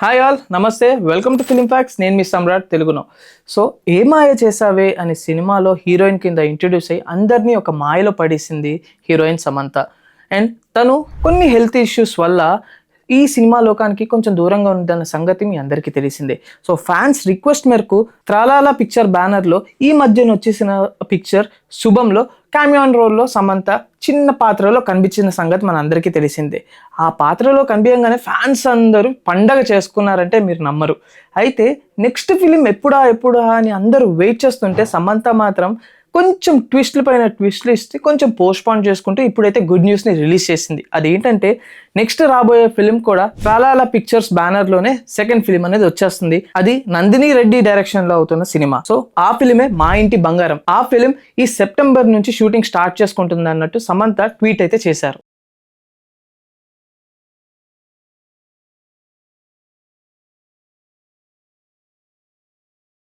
Hi all నమస్తే. Welcome to film facts నేను మీ సమ్రాట్ తెలుగును. సో ఏ మాయ చేసావే అనే సినిమాలో హీరోయిన్ కింద ఇంట్రడ్యూస్ అయ్యి అందరినీ ఒక మాయలో పడేసింది హీరోయిన్ సమంత. అండ్ తను కొన్ని హెల్త్ ఇష్యూస్ వల్ల ఈ సినిమా లోకానికి కొంచెం దూరంగా ఉందన్న సంగతి మీ అందరికీ తెలిసిందే. సో ఫ్యాన్స్ రిక్వెస్ట్ మేరకు త్రాలాల పిక్చర్ బ్యానర్లో ఈ మధ్యన వచ్చేసిన పిక్చర్ శుభంలో క్యామియాన్ రోల్లో సమంత చిన్న పాత్రలో కనిపించిన సంగతి మన అందరికీ తెలిసిందే. ఆ పాత్రలో కనిపించగానే ఫ్యాన్స్ అందరూ పండగ చేసుకున్నారంటే మీరు నమ్మరు. అయితే నెక్స్ట్ ఫిలిం ఎప్పుడా ఎప్పుడా అని అందరూ వెయిట్ చేస్తుంటే సమంత మాత్రం కొంచెం ట్విస్ట్లు పైన ట్విస్ట్లు ఇస్తే కొంచెం పోస్ట్ పోన్ చేసుకుంటూ ఇప్పుడైతే గుడ్ న్యూస్ని రిలీజ్ చేసింది. అదేంటంటే నెక్స్ట్ రాబోయే ఫిలిం కూడా ఫలాల పిక్చర్స్ బ్యానర్లోనే సెకండ్ ఫిలిం అనేది వచ్చేస్తుంది. అది నందిని రెడ్డి డైరెక్షన్లో అవుతున్న సినిమా. సో ఆ ఫిలిమే మా ఇంటి బంగారం. ఆ ఫిలిం ఈ సెప్టెంబర్ నుంచి షూటింగ్ స్టార్ట్ చేసుకుంటుంది అన్నట్టు సమంత ట్వీట్ అయితే చేశారు.